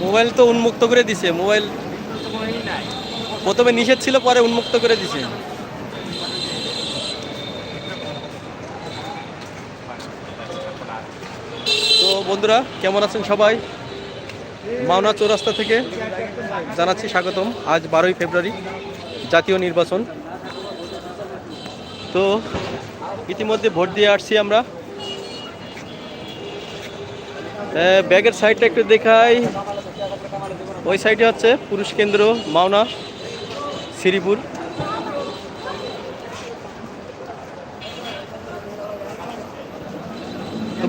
Mobile তো উন্মুক্ত করে দিছে মোবাইল প্রথমে নিষেধ ছিল পরে উন্মুক্ত করে দিছে। তো বন্ধুরা, কেমন আছেন সবাই? মাওনা চৌরাস্তা থেকে জানাচ্ছি স্বাগতম। আজ বারোই ফেব্রুয়ারি, জাতীয় নির্বাচন। তো ইতিমধ্যে ভোট দিয়ে আসছি আমরা। ব্যাগের সাইডটা একটু দেখাই। ওই সাইডে হচ্ছে পুরুষ কেন্দ্র, মাওনা, শ্রীপুর।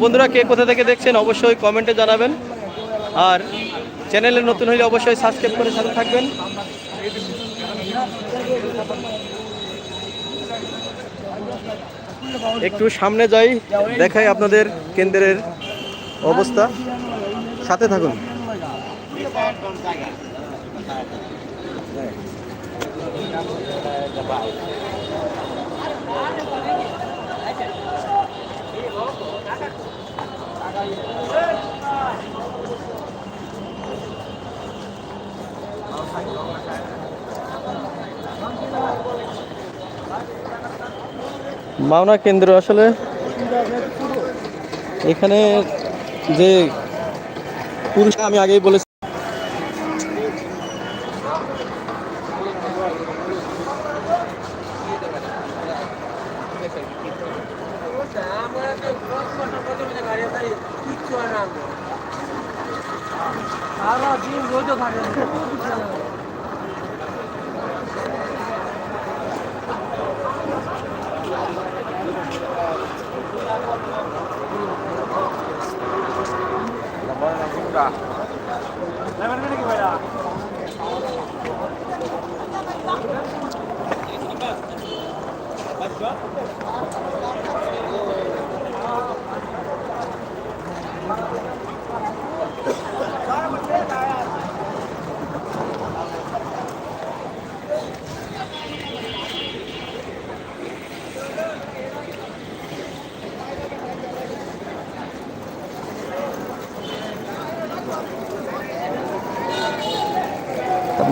বন্ধুরা, কে কোথা থেকে দেখছেন অবশ্যই কমেন্টে জানাবেন। আর চ্যানেলে নতুন হলে অবশ্যই সাবস্ক্রাইব করে সাথে থাকবেন। একটু সামনে যাই, দেখাই আপনাদের কেন্দ্রের অবস্থা। সাথে থাকুন। মাওনা কেন্দ্র আসলে এখানে যে পুরুষ আমি আগেই বলেছি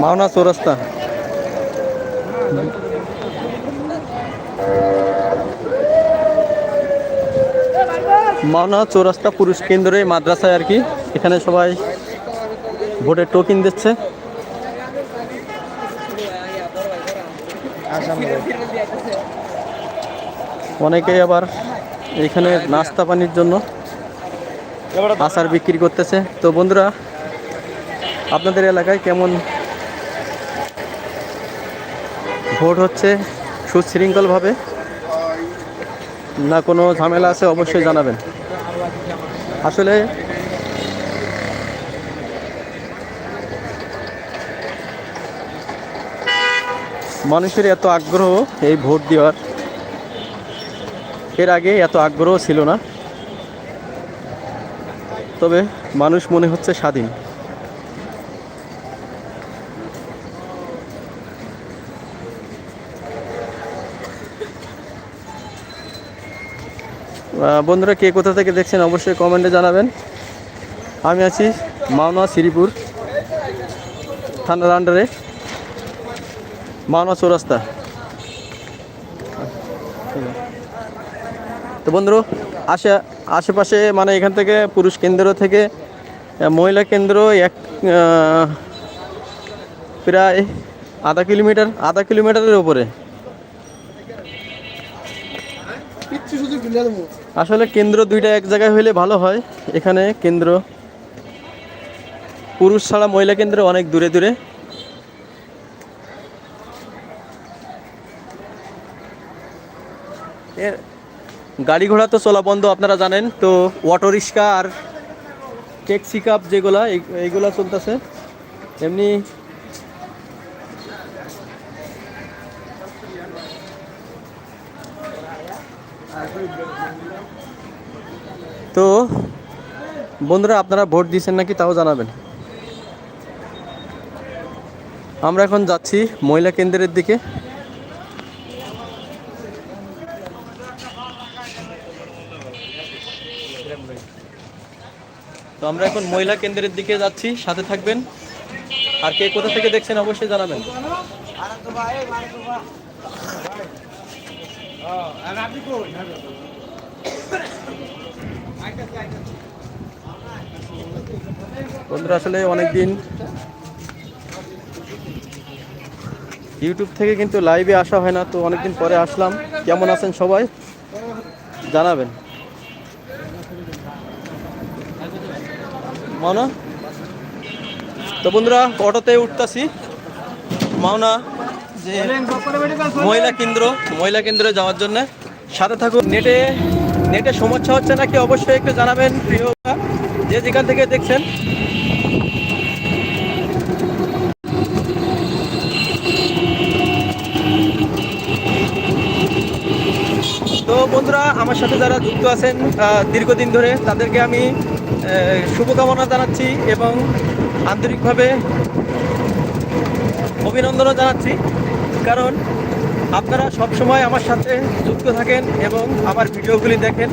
মাওনা চৌরাস্তা মাওনা চৌরাস্তা পুরুষ কেন্দ্রে মাদ্রাসায় আর কি, এখানে সবাই ভোটের টোকিন দিচ্ছে। অনেকেই আবার এখানে নাস্তা পানির জন্য আচার বিক্রি করতেছে। তো বন্ধুরা, আপনাদের এলাকায় কেমন ভোট হচ্ছে সুশৃঙ্খলভাবে। না কোনো ঝামেলা আছে অবশ্যই জানাবেন। আসলে মানুষের এত আগ্রহ এই ভোট দেওয়ার। এর আগে এত আগ্রহ ছিল না। তবে মানুষ মনে হচ্ছে স্বাধীন। বন্ধুরা, কে কোথা থেকে দেখছেন অবশ্যই কমেন্টে জানাবেন। আমি আছি মাওনা শ্রীপুর থানার আন্ডারে মাওনা চৌরাস্তা। তো বন্ধু আশে আশেপাশে মানে এখান থেকে পুরুষ কেন্দ্র থেকে মহিলা কেন্দ্র এক প্রায় আধা কিলোমিটার, আধা কিলোমিটারের উপরে। আসলে কেন্দ্র দুইটা এক জায়গায় হলে ভালো হয়। এখানে কেন্দ্র, পুরুষ ছাড়া মহিলা কেন্দ্র অনেক দূরে দূরে। গাড়ি ঘোড়া তো চলা বন্ধ আপনারা জানেন, তো অটো রিক্সা আর ট্যাক্সি কাপ যেগুলা, এই- এইগুলা চলতেছে। এমনি তো, বন্ধুরা, আপনারা ভোট দিয়েছেন নাকি তাও জানাবেন। আমরা এখন যাচ্ছি মহিলা কেন্দ্রের দিকে। তো আমরা এখন মহিলা কেন্দ্রের দিকে যাচ্ছি, সাথে থাকবেন। আর কে কোথা থেকে দেখছেন অবশ্যই জানাবেন। বন্ধুরা, আসলে অনেকদিন ইউটিউব থেকে কিন্তু লাইভে আসা হয় না, তো অনেকদিন পরে আসলাম। কেমন আছেন সবাই? জানাবেন। মাওনা? তো বন্ধুরা অটোতে উঠতাছি। মাওনা যে মহিলা কেন্দ্র মহিলা কেন্দ্রে যাওয়ার জন্য সাথে থাকুন। নেটে নেটে সমস্যা হচ্ছে নাকি অবশ্যই একটু জানাবেন প্রিয় যে যেখান থেকে দেখছেন। তো বন্ধুরা আমার সাথে যারা যুক্ত আছেন দীর্ঘদিন ধরে তাদেরকে আমি শুভকামনা জানাচ্ছি এবং আন্তরিকভাবে অভিনন্দনও জানাচ্ছি। কারণ আপনারা সব সময় আমার সাথে যুক্ত থাকেন এবং আমার ভিডিওগুলি দেখেন।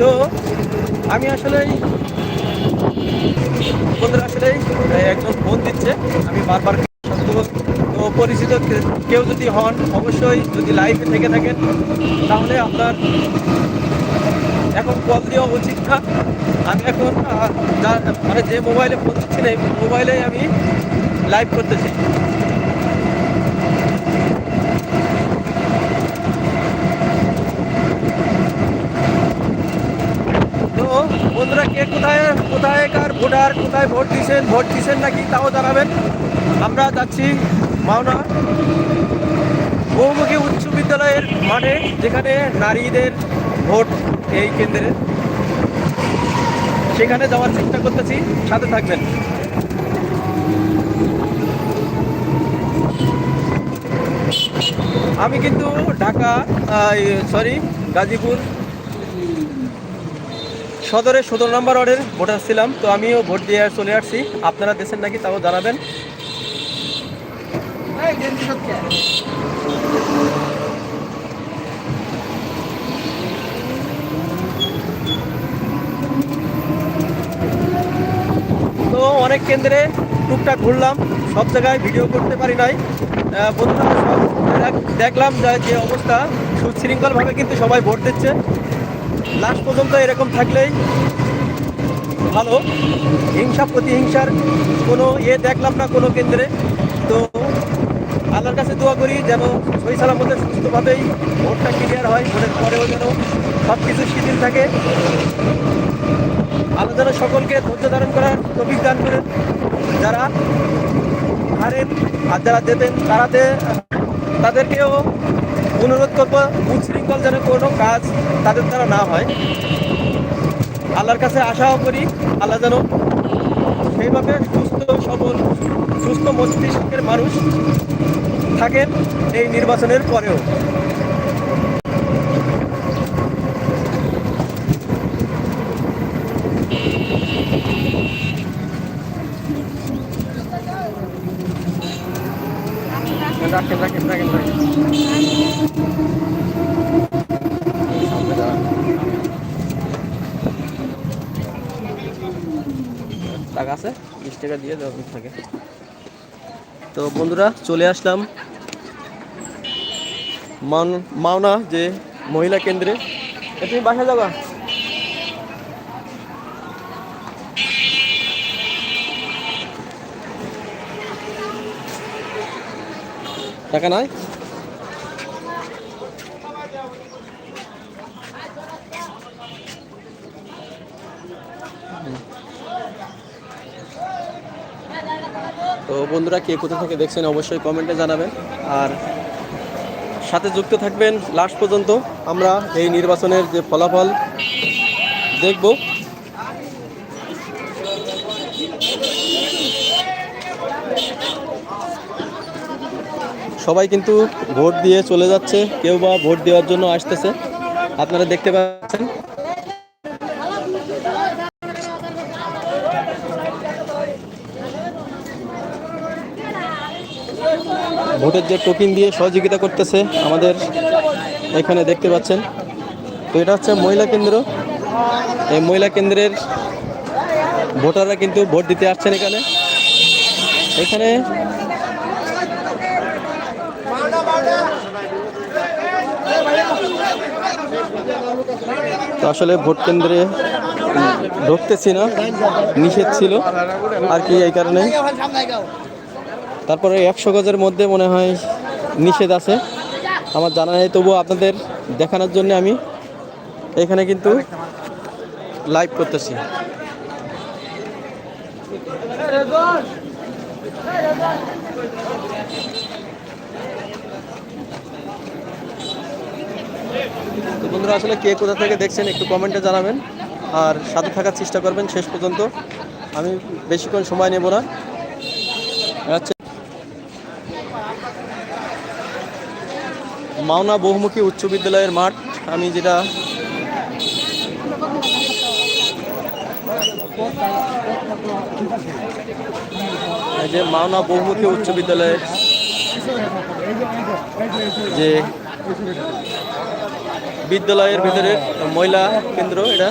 তো আমি আসলেই বন্ধুরা আসলেই আহ, একজন ফোন দিচ্ছে। আমি বারবার তো পরিচিত কেউ যদি হন অবশ্যই যদি লাইভে থেকে থাকেন তাহলে আপনার এখন কল দেওয়া উচিত না। আমি এখন মানে যে মোবাইলে ফোন দিচ্ছি না এই মোবাইলেই আমি লাইভ করতেছি তো বন্ধুরা, কে কোথায় কোথায়, কার ভোটার, কোথায় ভোট দিয়েছেন ভোট দিয়েছেন নাকি তাও জানাবেন। আমরা যাচ্ছি মাওনা বহুমুখী উচ্চ বিদ্যালয়ের মাঠে, যেখানে নারীদের ভোট এই কেন্দ্রে। সেখানে যাওয়ার চেষ্টা করতেছি, সাথে থাকবেন। আমি কিন্তু ঢাকা সরি গাজীপুর সদরের সতেরো নম্বর ওয়ার্ডের ভোটার ছিলাম, তো আমিও ভোট দিয়ে চলে আসছি। আপনারা দেশের নাকি, তাও জানাবেন। তো অনেক কেন্দ্রে টুকটাক ঘুরলাম, সব জায়গায় ভিডিও করতে পারি নাই। বন্ধুরা সব দেখ- দেখলাম যে অবস্থা, সুশৃঙ্খলভাবে কিন্তু সবাই ভোট দিচ্ছে। লাস্ট পর্যন্ত এরকম থাকলেই ভালো। হিংসা, প্রতিহিংসার কোনো ইয়ে দেখলাম না কোনো কেন্দ্রে। তো আল্লাহর কাছে দোয়া করি যেন সই সালামতে সুস্থভাবেই ভোটটা ক্লিয়ার হয়, ভোটের পরেও যেন সব কিছু শিথিল থাকে। আল্লাহ যেন সকলকে ধৈর্য ধারণ করার অভিজ্ঞান করেন। যারা হারেন আর যারা দেবেন তারাতে, তাদেরকেও অনুরোধ করব, উচ্ছৃঙ্খল যেন কোনো কাজ তাদের দ্বারা না হয়। আল্লাহর কাছে আশাও করি, আল্লাহ যেন সেইভাবে সুস্থ সবল, সুস্থ মস্তিষ্কের মানুষ থাকেন এই নির্বাচনের পরেও। রাখেন রাখেন রাখেন রাখেন টাকা আছে, বিশ টাকা দিয়ে দেওয়া থাকে। তো বন্ধুরা, চলে আসলাম মাওন- যে মহিলা কেন্দ্রে। তুমি বাসা যাবা? টাকা নাই? তো বন্ধুরা কে কোথা থেকে দেখছেন অবশ্যই কমেন্টে জানাবেন। আর সাথে যুক্ত থাকবেন লাস্ট পর্যন্ত আমরা এই নির্বাচনের যে ফলাফল দেখব। সবাই কিন্তু ভোট দিয়ে চলে যাচ্ছে, কেউ বা ভোট দেওয়ার জন্য আসতেছে। আপনারা দেখতে পাচ্ছেন। ভোটের যে টোকিন দিয়ে সহযোগিতা করতেছে আমাদের এখানে দেখতে পাচ্ছেন। তো এটা হচ্ছে মহিলা কেন্দ্র। এই মহিলা কেন্দ্রের ভোটাররা কিন্তু ভোট দিতে আসছেন এখানে। এখানে তো আসলে ভোট কেন্দ্রে ঢুকতেছি না, নিষেধ ছিল, আর কি এই কারণে তারপরে একশো গজের মধ্যে মনে হয় নিষেধ আছে। আমার জানা নেই, তবুও আপনাদের দেখানোর জন্য আমি এখানে কিন্তু লাইভ করতেছি। তো বন্ধুরা, আসলে কে কোথা থেকে দেখছেন একটু কমেন্টে জানাবেন। আর সাথে থাকার চেষ্টা করবেন শেষ পর্যন্ত। আমি বেশিক্ষণ সময় নেব না। আচ্ছা। মাওনা বহুমুখী উচ্চ বিদ্যালয়ের মাঠ, আমি যেটা যে মাওনা বহুমুখী উচ্চ বিদ্যালয়ের যে বিদ্যালয়ের ভিতরে মহিলা কেন্দ্র এটা।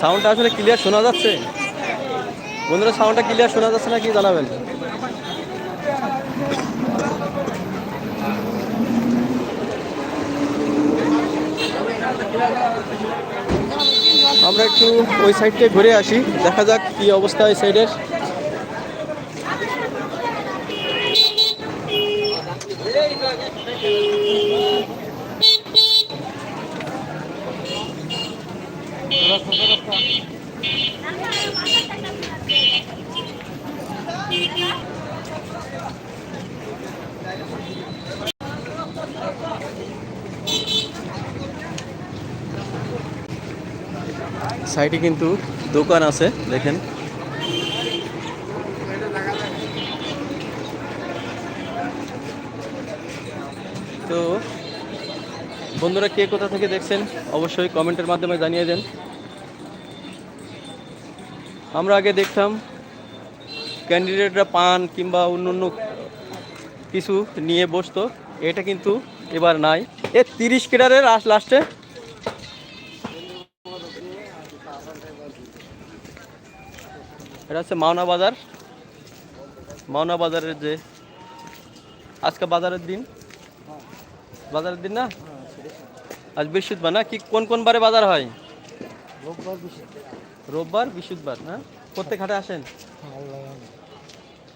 সাউন্ডটা আসলে ক্লিয়ার শোনা যাচ্ছে? বন্ধুরা সাউন্ডটা ক্লিয়ার শোনা যাচ্ছে না কি জানাবেন? আমরা একটু ওই সাইডটা ঘুরে আসি, দেখা যাক কি অবস্থা এই সাইডের সাইডে কিন্তু দোকান আছে, দেখেন। তো, বন্ধুরা কে কোথা থেকে দেখছেন, অবশ্যই কমেন্টের মাধ্যমে জানিয়ে দেন। আমরা আগে দেখতাম ক্যান্ডিডেটরা পান কিংবা অন্য অন্য কিছু নিয়ে বসতো, এটা কিন্তু এবার নাই। এ তিরিশ কেটারের আস লাস্টে এটা হচ্ছে মাওনা বাজার। মাওনা বাজারের যে আজকে বাজারের দিন। বাজারের দিন না? আজ বৃহস্পতিবার না? কি কোন কোন বারে বাজার হয়? রোববার বৃহস্পতিবার। না? প্রত্যেক হাটে আসেন?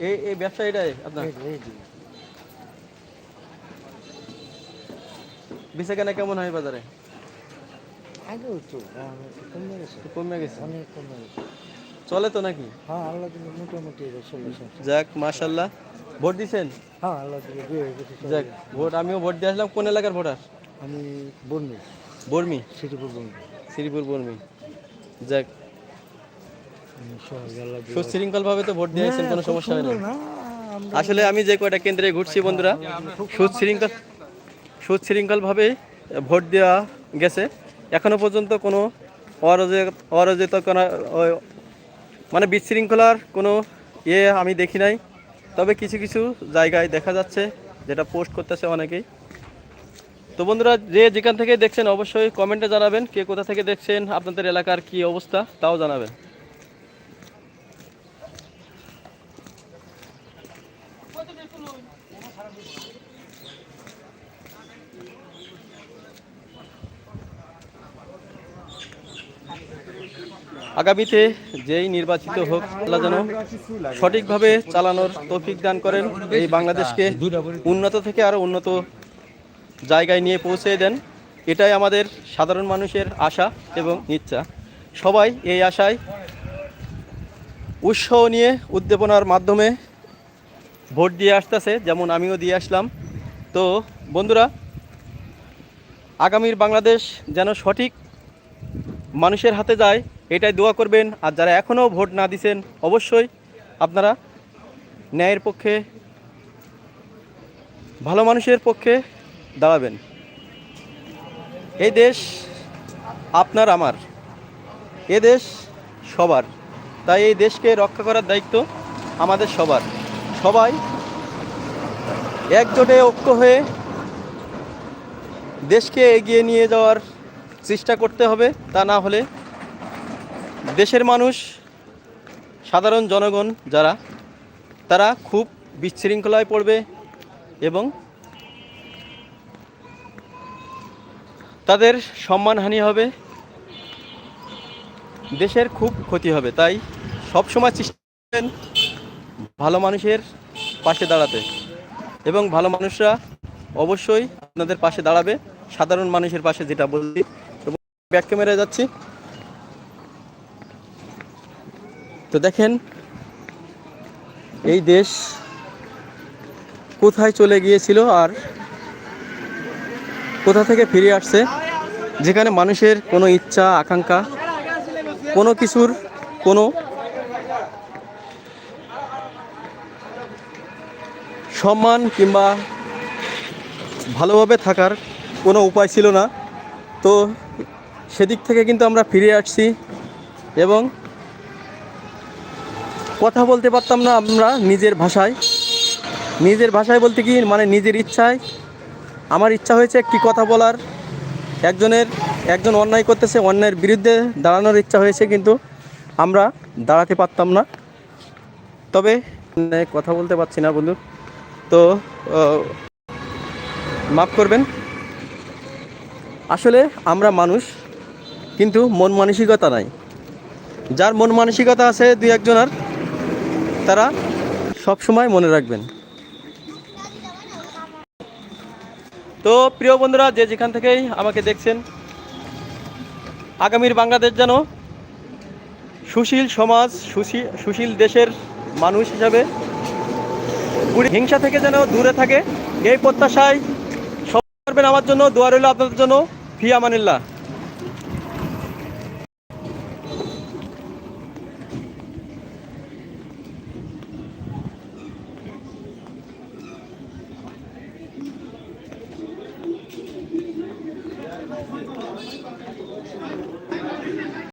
এই এই ব্যবসা এটাই আপনার? বেচা কেনা কেমন হয় বাজারে? তো কমে গেছে। অনেক কমে গেছে। চলে তো নাকি? হ্যাঁ আল্লাহ দিলে মোটামুটি যাক মাশাল্লাহ ভোট দিছেন? হ্যাঁ আল্লাহ দিলে হয়ে। যাক ভোট আমিও ভোট দিয়ে আসলাম। কোন এলাকার ভোটার? আমি বন্দি বর্মি? শ্রীপুর বন্দি শ্রীপুর বর্মি। যাক। আমি সহজে আল্লাহ দিলে- সুশৃঙ্খল ভাবে তো ভোট দিয়ে আসছেন কোনো সমস্যা হয় না। আসলে আমি যে কয়টা কেন্দ্রে ঘুরছি বন্ধুরা সুশৃঙ্খল সুশৃঙ্খলভাবে ভোট দেওয়া গেছে। এখনও পর্যন্ত কোনো অরাজক অরাজিত কোনো ও- মানে বিশৃঙ্খলার কোনো ইয়ে আমি দেখি নাই। তবে কিছু কিছু জায়গায় দেখা যাচ্ছে, যেটা পোস্ট করতেছে অনেকেই। তো বন্ধুরা, যে যেখান থেকে দেখছেন অবশ্যই কমেন্টে জানাবেন, কে কোথা থেকে দেখছেন, আপনাদের এলাকার কি অবস্থা, তাও জানাবেন। আগামীতে যেই নির্বাচিত হোক, আল্লাহ যেন সঠিকভাবে চালানোর তৌফিক দান করেন, এই বাংলাদেশকে উন্নত থেকে আরও উন্নত জায়গায় নিয়ে পৌঁছে দেন। এটাই আমাদের সাধারণ মানুষের আশা এবং ইচ্ছা। সবাই এই আশায় উৎসাহ নিয়ে উদ্দীপনার মাধ্যমে ভোট দিয়ে আসতেছে, যেমন আমিও দিয়ে আসলাম। তো বন্ধুরা, আগামীর বাংলাদেশ যেন সঠিক মানুষের হাতে যায় এটাই দোয়া করবেন। আর যারা এখনও ভোট না দিছেন, অবশ্যই আপনারা ন্যায়ের পক্ষে, ভালো মানুষের পক্ষে দাঁড়াবেন। এই দেশ আপনার আমার, এ দেশ সবার। তাই এই দেশকে রক্ষা করার দায়িত্ব আমাদের সবার। সবাই একজোটে ঐক্য হয়ে দেশকে এগিয়ে নিয়ে যাওয়ার চেষ্টা করতে হবে, তা না হলে দেশের মানুষ, সাধারণ জনগণ যারা, তারা খুব বিশৃঙ্খলায় পড়বে এবং তাদের সম্মানহানি হবে, দেশের খুব ক্ষতি হবে। তাই সবসময় চেষ্টা ভালো মানুষের পাশে দাঁড়াতে এবং ভালো মানুষরা অবশ্যই আপনাদের পাশে দাঁড়াবে, সাধারণ মানুষের পাশে যেটা বলছি। ব্যাক ক্যামেরায় যাচ্ছি। তো দেখেন, এই দেশ কোথায় চলে গিয়েছিল আর কোথা থেকে ফিরে আসছে? যেখানে মানুষের কোনো ইচ্ছা, আকাঙ্ক্ষা, কোনো কিছুর কোনো সম্মান কিংবা ভালোভাবে থাকার কোনো উপায় ছিল না। তো সেদিক থেকে কিন্তু আমরা ফিরে আসছি এবং কথা বলতে পারতাম না আমরা নিজের ভাষায়। নিজের ভাষায় বলতে কি মানে নিজের ইচ্ছায়। আমার ইচ্ছা হয়েছে একটি কথা বলার। একজনের, একজন অন্যায় করতেছে অন্যায়ের বিরুদ্ধে দাঁড়ানোর ইচ্ছা হয়েছে, কিন্তু আমরা দাঁড়াতে পারতাম না। তবে কথা বলতে পারছি না বন্ধু। তো মাফ করবেন। আসলে আমরা মানুষ, কিন্তু মন মানসিকতা নাই। যার মন মানসিকতা আছে দুই একজনের তারা সব সময় মনে রাখবেন। তো প্রিয় বন্ধুরা, যে যেখান থেকেই আমাকে দেখছেন, আগামীর বাংলাদেশ যেন সুশীল সমাজ সুশীল দেশের মানুষ হিসাবে হিংসা থেকে যেন দূরে থাকে, এই প্রত্যাশায় সব করবেন আমার জন্য, দোয়া রইল আপনাদের জন্য। ফি আমানিল্লাহ।